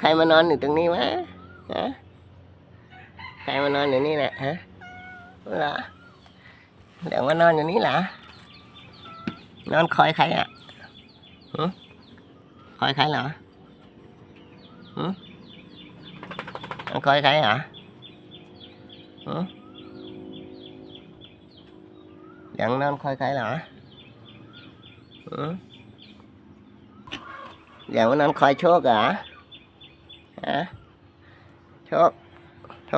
ใครมานอนอยู่ตรงนี้วะฮะใครมานอนอยู่นี่แหละฮะเหรอเดี๋ยวมานอนอยู่นี่เหรอนอนคอยใครอะหือคอยใครเหรอหือนอนคอยใครเหรอหืเดี๋ยวนอนคอยใครเหรอหือเดี๋ยวนอนคอยโชคเหรอ hả? Thuốc.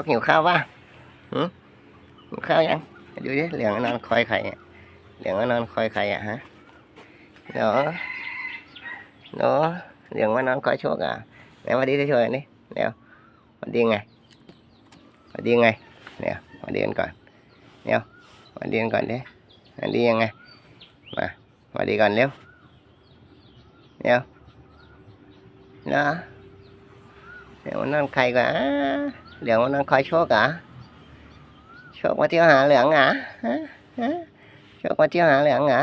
Nhiều khao ba, ừ? nhiều khao nhá đưa đấy liền nó khơi khẩy liền nó khơi khẩy à hả? Đó. Đó. Liền nó khơi thuốc à để mà đi thế rồi đi. Nè mà đi ngay. Mà đi ngay. Nè mà đi ăn còn. Nè mà đi ăn còn đấy mà đi ngay. Mà. Mà đi còn nếu nè đó. เดี๋ยวมันนั่งใครกะเดี๋ยวมันนั่งคอยโชคกะโชคมาเที่ยวหาเหลืองอะโชคมาเที่ยวหาเหลืองอะ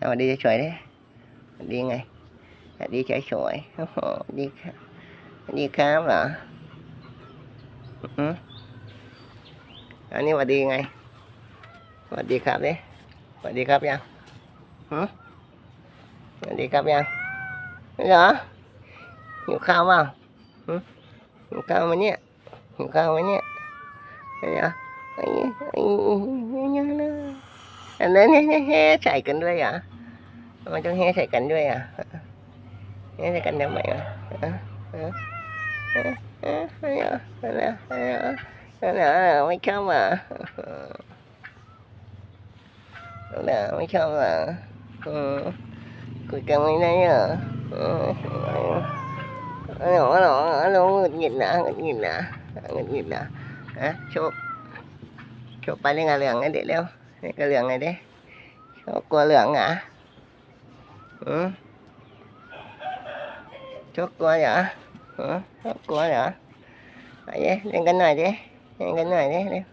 สวัสดีเฉยๆดิสวังดีไงสวัสดีเฉยๆโอ้โหดีครับดีครับเหรออันนี้สวัสดีไงสวัสดีครับดิสวัสดีครับยังสวัสดีครับยังเหรอ หิวข้าวเปล่าหิวข้าวมาเนี่ยหิวข้าวมาเนี่ยเดี๋ยวไอ้ไอ้ยังเลยอันนั้นเฮ้ใส่กันด้วยอ่ะมันต้องเฮ้ใส่กันด้วยอ่ะเฮ้ใส่กันทำไมอ่ะไม่ชอบอ่ะไม่ชอบอ่ะคุยกันไม่ได้อ่ะ หรอหนูหนูหงุดหงิดนะหงุดหงิดนะหงุดหงิดนะฮะโชคโชคไปเล่นงานเหลืองไงเด็กเร็วเล่นกับเหลืองไงเด้โชคกลัวเหลืองเหรออืมโชคกลัวเหรออืมโชคกลัวเหรอไปดิเล่นกันหน่อยเดิเล่นกันหน่อยเดิเร็ว